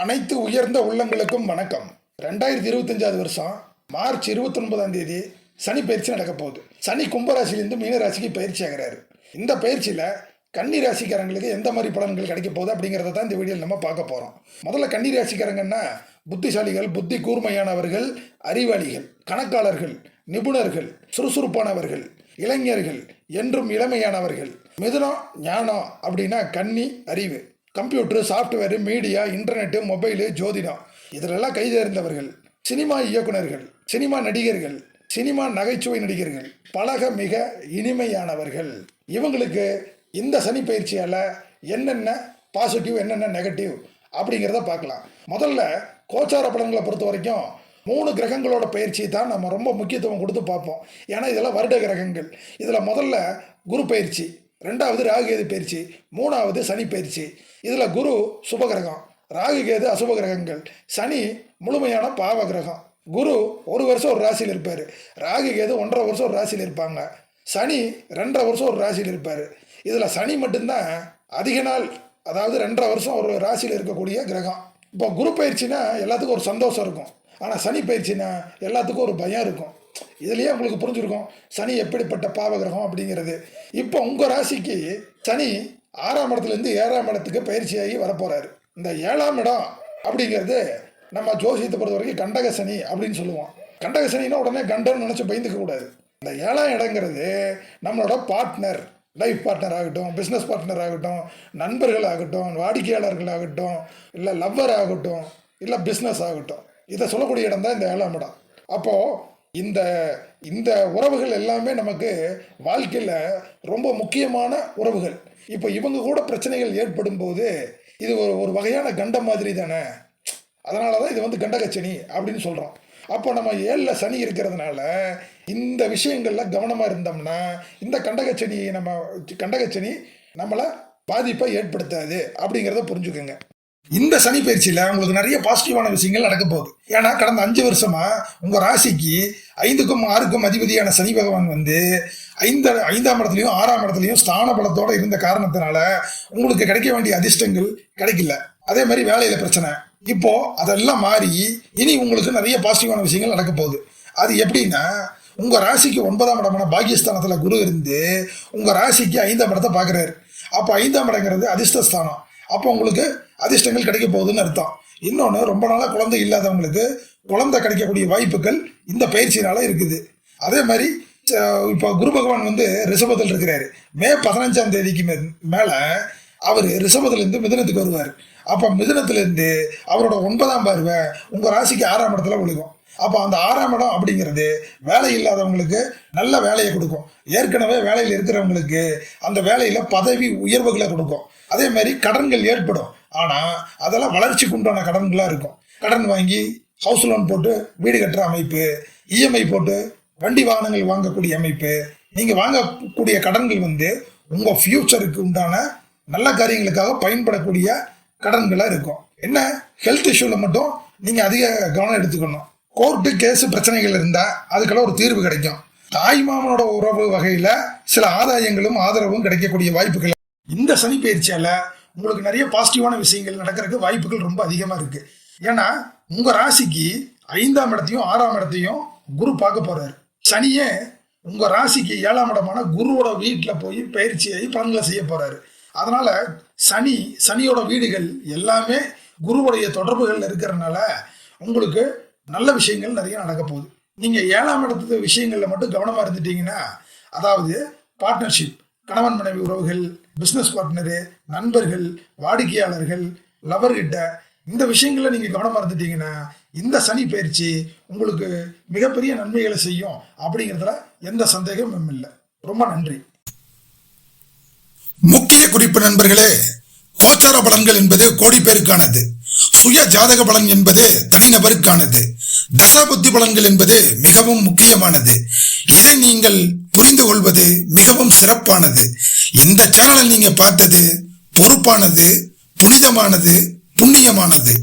அனைத்து உயர்ந்த உள்ளங்களுக்கும் வணக்கம். ரெண்டாயிரத்தி இருபத்தஞ்சாவது வருஷம் மார்ச் இருபத்தொன்பதாம் தேதி சனி பயிற்சி நடக்க போகுது. சனி கும்பராசிலேருந்து மீனராசிக்கு பயிற்சி ஆகிறாரு. இந்த பயிற்சியில் கன்னி ராசிக்காரங்களுக்கு எந்த மாதிரி பலன்கள் கிடைக்க போகுது அப்படிங்கிறத தான் இந்த வீடியோவில் நம்ம பார்க்க போகிறோம் முதல்ல கன்னி ராசிக்காரங்கன்னா புத்திசாலிகள் புத்தி கூர்மையானவர்கள் அறிவாளிகள் கணக்காளர்கள் நிபுணர்கள் சுறுசுறுப்பானவர்கள் இளைஞர்கள் என்றும் இளமையானவர்கள். மிதுனம் ஞானம் அப்படின்னா கன்னி அறிவு. Computer software media internet mobile ஜோதிடம். இதிலெல்லாம் கைதேர்ந்தவர்கள் சினிமா இயக்குனர்கள் சினிமா நடிகர்கள் சினிமா நகைச்சுவை நடிகர்கள் பழக மிக இனிமையானவர்கள். இவங்களுக்கு இந்த சனி பயிற்சியால் என்னென்ன பாசிட்டிவ் என்னென்ன நெகட்டிவ் அப்படிங்கிறத பார்க்கலாம். முதல்ல கோச்சார பலன்களை பொறுத்த வரைக்கும் மூணு கிரகங்களோட பயிற்சி தான் நம்ம ரொம்ப முக்கியத்துவம் கொடுத்து பார்ப்போம். ஏன்னா இதெல்லாம் வருட கிரகங்கள். இதில் முதல்ல குரு பயிற்சி. ரெண்டாவது ராகுகேது பயிற்சி மூணாவது சனி பயிற்சி. இதில் குரு சுபகிரகம். ராகுகேது அசுப கிரகங்கள் சனி முழுமையான பாவ கிரகம் குரு ஒரு வருஷம் ஒரு ராசியில் இருப்பார். ராகுகேது ஒன்றரை வருஷம் ஒரு ராசியில் இருப்பாங்க. சனி ரெண்டரை வருஷம் ஒரு ராசியில் இருப்பார். இதில் சனி மட்டும்தான் அதிக நாள் அதாவது ரெண்டரை வருஷம் ஒரு ராசியில் இருக்கக்கூடிய கிரகம். இப்போ குரு பயிற்சினா எல்லாத்துக்கும் ஒரு சந்தோஷம் இருக்கும். ஆனால் சனி பயிற்சினா எல்லாத்துக்கும் ஒரு பயம் இருக்கும். இதுலேயே உங்களுக்கு புரிஞ்சிருக்கும். சனி எப்படிப்பட்ட பாவகிரகம் அப்படிங்கிறது. இப்போ உங்கள் ராசிக்கு சனி ஆறாம் இடத்துலேருந்து ஏழாம் இடத்துக்கு பயிற்சியாகி வரப்போகிறாரு இந்த ஏழாம் இடம் அப்படிங்கிறது நம்ம ஜோசியத்தை பொறுத்த வரைக்கும் கண்டக சனி அப்படின்னு சொல்லுவோம். கண்டக சனின்னா உடனே கண்டன்னு நினச்சி பயந்துக்க கூடாது. இந்த ஏழாம் இடங்கிறது நம்மளோட பார்ட்னர் லைஃப் பார்ட்னர் ஆகட்டும் பிஸ்னஸ் பார்ட்னர் ஆகட்டும் நண்பர்கள் ஆகட்டும் வாடிக்கையாளர்கள் ஆகட்டும் இல்லை லவ்வர் ஆகட்டும் இல்லை பிஸ்னஸ் ஆகட்டும். இதை சொல்லக்கூடிய இடம் தான் இந்த ஏழாம் இடம். அப்போது இந்த இந்த உறவுகள் எல்லாமே நமக்கு வாழ்க்கையில் ரொம்ப முக்கியமான உறவுகள். இப்போ இவங்க கூட பிரச்சனைகள் ஏற்படும் போது இது ஒரு ஒரு வகையான கண்டம் மாதிரி தானே? அதனால தான் இது வந்து கண்டகச்சனி அப்படின்னு சொல்கிறோம் அப்போ நம்ம ஏழில் சனி இருக்கிறதுனால இந்த விஷயங்களில் கவனமாக இருந்தோம்னா இந்த கண்டகச்சனி நம்ம கண்டகச்சனி நம்மளை பாதிப்பை ஏற்படுத்தாது அப்படிங்கிறத புரிஞ்சுக்கோங்க. இந்த சனி பயிற்சியில் உங்களுக்கு நிறைய பாசிட்டிவான விஷயங்கள் நடக்க போகுது. ஏன்னா கடந்த அஞ்சு வருஷமா உங்கள் ராசிக்கு ஐந்துக்கும் ஆறுக்கும் அதிபதியான சனி பகவான் வந்து ஐந்த ஐந்தாம் இடத்துலையும் ஆறாம் இடத்துலையும் ஸ்தான பலத்தோட இருந்த காரணத்தினால உங்களுக்கு கிடைக்க வேண்டிய அதிர்ஷ்டங்கள் கிடைக்கல. அதே மாதிரி வேலையில் பிரச்சனை. இப்போ அதெல்லாம் மாறி இனி உங்களுக்கு நிறைய பாசிட்டிவான விஷயங்கள் நடக்க போகுது. அது எப்படின்னா உங்கள் ராசிக்கு ஒன்பதாம் இடமான பாகிஸ்தானத்தில் குரு இருந்து உங்கள் ராசிக்கு ஐந்தாம் இடத்தை பார்க்குறாரு. அப்போ ஐந்தாம் இடங்கிறது அதிர்ஷ்டஸ்தானம். அப்போ உங்களுக்கு அதிர்ஷ்டங்கள் கிடைக்க போகுதுன்னு அர்த்தம். இன்னொன்று ரொம்ப நாளாக குழந்தை இல்லாதவங்களுக்கு குழந்தை கிடைக்கக்கூடிய வாய்ப்புகள் இந்த பயிற்சியினால இருக்குது. அதே மாதிரி இப்போ குரு பகவான் வந்து ரிஷபத்தில் இருக்கிறாரு. மே பதினஞ்சாம் தேதிக்கு மே மேலே அவர் ரிஷபத்துலேருந்து மிதனத்துக்கு வருவார். அப்போ மிதனத்துலேருந்து அவரோட ஒன்பதாம் பார்வை உங்கள் ராசிக்கு ஆறாம் இடத்துல விழுகும். அப்போ அந்த ஆறாம் இடம் அப்படிங்கிறது வேலை இல்லாதவங்களுக்கு நல்ல வேலையை கொடுக்கும். ஏற்கனவே வேலையில் இருக்கிறவங்களுக்கு அந்த வேலையில் பதவி உயர்வுகளை கொடுக்கும். அதே மாதிரி கடன்கள் ஏற்படும். ஆனால் அதெல்லாம் வளர்ச்சிக்கு உண்டான கடன்களாக இருக்கும். கடன் வாங்கி ஹவுஸ் லோன் போட்டு வீடு கட்டுற அமைப்பு இஎம்ஐ போட்டு வண்டி வாகனங்கள் வாங்கக்கூடிய அமைப்பு நீங்கள் வாங்கக்கூடிய கடன்கள் வந்து உங்கள் ஃப்யூச்சருக்கு உண்டான நல்ல காரியங்களுக்காக பயன்படக்கூடிய கடன்களாக இருக்கும். என்ன? ஹெல்த் இஷ்யூவில் மட்டும் நீங்கள் அதிக கவனம் எடுத்துக்கணும். கோர்ட்டு கேஸு பிரச்சனைகள் இருந்தால் அதுக்கெல்லாம் ஒரு தீர்வு கிடைக்கும். தாய் மாமனோட உறவு வகையில் சில ஆதாயங்களும் ஆதரவும் கிடைக்கக்கூடிய வாய்ப்புகள் இந்த சனி பயிற்சியால் உங்களுக்கு நிறைய பாசிட்டிவான விஷயங்கள் நடக்கிறதுக்கு வாய்ப்புகள் ரொம்ப அதிகமாக இருக்குது ஏன்னா உங்கள் ராசிக்கு ஐந்தாம் இடத்தையும் ஆறாம் இடத்தையும் குரு பார்க்க போகிறாரு சனியே உங்கள் ராசிக்கு ஏழாம் இடமான குருவோட வீட்டில் போய் பயிற்சியாகி பலன்களை செய்ய போகிறாரு அதனால் சனி சனியோட வீடுகள் எல்லாமே குருவுடைய தொடர்புகள் இருக்கிறனால உங்களுக்கு நல்ல விஷயங்கள் நிறைய நடக்க போகுது. நீங்கள் ஏழாம் இடத்து விஷயங்களில் மட்டும் கவனமாக இருந்துட்டீங்கன்னா அதாவது பார்ட்னர்ஷிப் கணவன் மனைவி உறவுகள் பிஸ்னஸ் பார்ட்னரு நண்பர்கள் வாடிக்கையாளர்கள் லவர்கிட்ட இந்த விஷயங்களில் நீங்கள் கவனமாக இருந்துட்டீங்கன்னா இந்த சனி பயிற்சி உங்களுக்கு மிகப்பெரிய நன்மைகளை செய்யும் அப்படிங்கிறதுல எந்த சந்தேகமும் இல்லை. ரொம்ப நன்றி. முக்கிய குறிப்பு நண்பர்களே கோச்சார பலன்கள் என்பது கோடி பேருக்கானது. சுய ஜாதக பலன் என்பது தனிநபருக்கானது. தசாபுத்தி பலன்கள் என்பது மிகவும் முக்கியமானது. இதை நீங்கள் புரிந்து கொள்வது மிகவும் சிறப்பானது. இந்த சேனலை நீங்க பார்த்தது பொறுப்பானது புனிதமானது புண்ணியமானது.